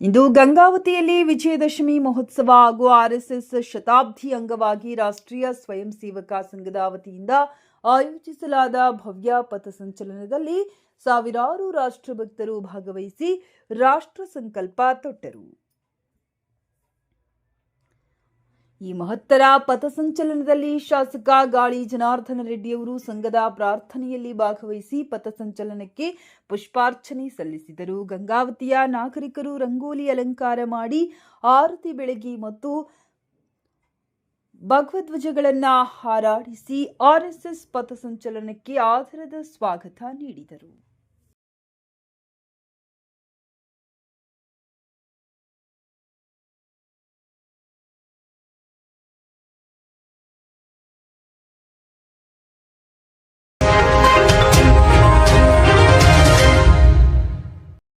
ಇಂದು ಗಂಗಾವತಿಯಲ್ಲಿ ವಿಜಯದಶಮಿ ಮಹೋತ್ಸವ ಹಾಗೂ ಆರ್ಎಸ್ಎಸ್ ಶತಾಬ್ದಿ ಅಂಗವಾಗಿ ರಾಷ್ಟ್ರೀಯ ಸ್ವಯಂ ಸೇವಕ ಸಂಘದ ವತಿಯಿಂದ ಆಯೋಜಿಸಲಾದ ಭವ್ಯ ಪಥಸಂಚಲನದಲ್ಲಿ ಸಾವಿರಾರು ರಾಷ್ಟ್ರಭಕ್ತರು ಭಾಗವಹಿಸಿ ರಾಷ್ಟ್ರ ಸಂಕಲ್ಪ ತೊಟ್ಟರು. ಈ ಮಹತ್ತರ ಪಥಸಂಚಲನದಲ್ಲಿ ಶಾಸಕ ಗಾಳಿ ಜನಾರ್ದನ ರೆಡ್ಡಿಯವರು ಸಂಘದ ಪ್ರಾರ್ಥನೆಯಲ್ಲಿ ಭಾಗವಹಿಸಿ ಪಥಸಂಚಲನಕ್ಕೆ ಪುಷ್ಪಾರ್ಚನೆ ಸಲ್ಲಿಸಿದರು. ಗಂಗಾವತಿಯ ನಾಗರಿಕರು ರಂಗೋಲಿ ಅಲಂಕಾರ ಮಾಡಿ ಆರತಿ ಬೆಳಗಿ ಮತ್ತು ಭಗವಧ್ವಜಗಳನ್ನು ಹಾರಾಡಿಸಿ ಆರ್ಎಸ್ಎಸ್ ಪಥಸಂಚಲನಕ್ಕೆ ಆಧಾರದ ಸ್ವಾಗತ ನೀಡಿದರು.